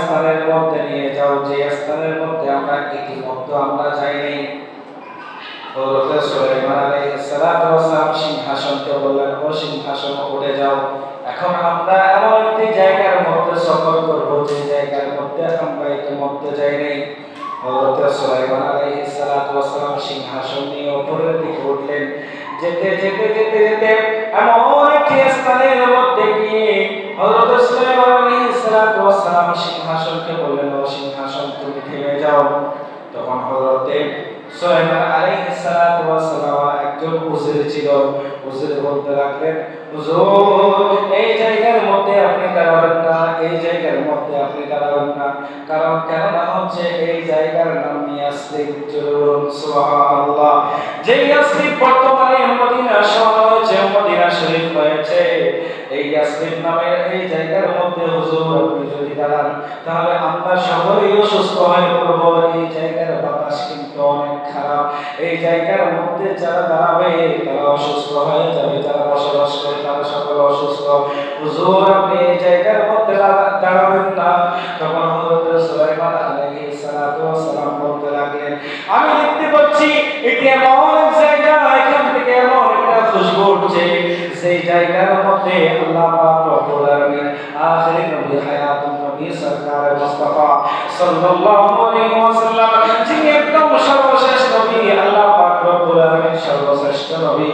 স্থানের মধ্যে নিয়ে যাও, যে স্থানের মধ্যে আমরা ইতিমধ্যে আমরা যাইনি সিংহাসনকে বললেন, ও সিংহাসন, উঠে যাও। এখন আমরা এমন একটি জায়গার মধ্যে সফর করব, যে জায়গার মধ্যে আমরা ইতিমধ্যে যাইনি সিংহাসন সিংহাসনকে বললেন ও সিংহাসন তুমি থেমে যাও। তখন হযরতে সুলাইমান আলাইহিস সালাতু ওয়াস সালাম একজন উজির ছিল। উজির বলতে লাগলেন, হুজুর, এই জায়গার মধ্যে আপনি দাঁড়াবেন না, এই জায়গার মধ্যে আপনি দাঁড়াবেন না। কারণ কেননা হচ্ছে এই জায়গার নাম ইয়াসরিব চলুন সুবহানাল্লাহ। যে ইয়াসরিব বর্তমানে মধ্যে হুজুর, আপনি যদি দাঁড়ান, তাহলে আমরা সকলেই অসুস্থ হয়ে পড়ব এই জায়গার বাতাস কিন্তু অনেক খারাপ। এই জায়গার মধ্যে যারা দাঁড়াবে, তারা অসুস্থ হয়ে যাবে যারা বসবাস করে, তারা সকলে অসুস্থ। হুজুর, আপনি এই জায়গার মধ্যে দাঁড়াবেন না। তখন হযরত সুলাইমান আলাইহিস সালাম বলতে লাগলেন, আমি দেখতে পাচ্ছি, এটি এমন এক জায়গা এখান থেকে এমন একটা খুশবু উঠছে সেই জায়গার মধ্যে আল্লাহ পাক রব্বুল আলামিন আখিরি নবী হায়াতুন নবী সরকার মুস্তাফা সাল্লাল্লাহু আলাইহি ওয়াসাল্লাম, যিনি একদম সর্বশেষ নবী, আল্লাহ পাক রব্বুল আলামিন সর্বশ্রেষ্ঠ নবী।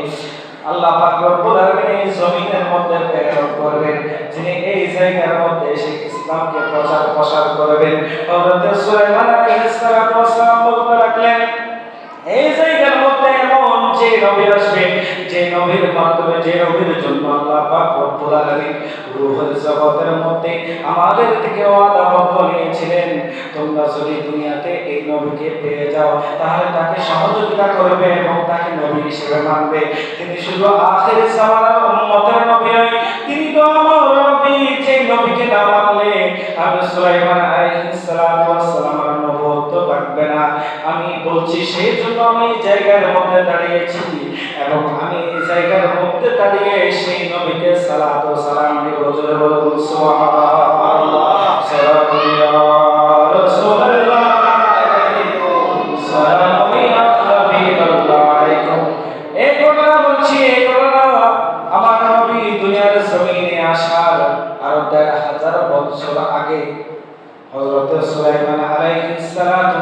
আল্লাহ পাক রব্বুল আলামিন এই জমিনের মধ্যে প্রেরণ করবেন, যিনি এই জায়গার মধ্যে এসে ইসলামকে প্রচার প্রসার করবেন। হযরত সুলাইমান আলাইহিস সালাম বলতে লাগলেন এই জায়গার মধ্যে এমন যে নবী আসবে, যে নবীর মাধ্যমে, যে নবীর জন্য আল্লাহ পাক রব্বুল আলামিন রূহের জগতের মধ্যে আমাদের থেকে ওয়াদা নিয়েছিলেন, তোমরা যদি দুনিয়াতে এই নবীকে পেয়ে যাও, তাহলে তাকে সহযোগিতা করবে এবং তাকে নবী হিসেবে মানবে। তিনি শুধু আখের জামানার উম্মতের নবী নয়, তিনি তো আমার নবী যে নবীকে না মানলে আমি সুলাইমান আলাইহিস সালাতু ওয়াস সালামের নবুয়ত না আমি বলছি সেই জন্য আমি জায়গার মধ্যে দাঁড়িয়েছি এবং আমি জায়গার মধ্যে দাঁড়িয়ে সেই নবীকে সালাত ও সালাম দিব। জোরে বলুন, সুবহানাল্লাহ। সালামু আসার আরও দেড় হাজার বছর আগে হযরত সুলাইমান আলাইহিস সালাতু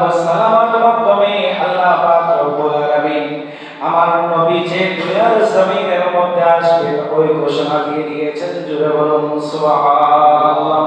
আসবে ওই ঘোষণা দিয়ে দিয়েছেন জুড়ে বলুন সুবহানাল্লাহ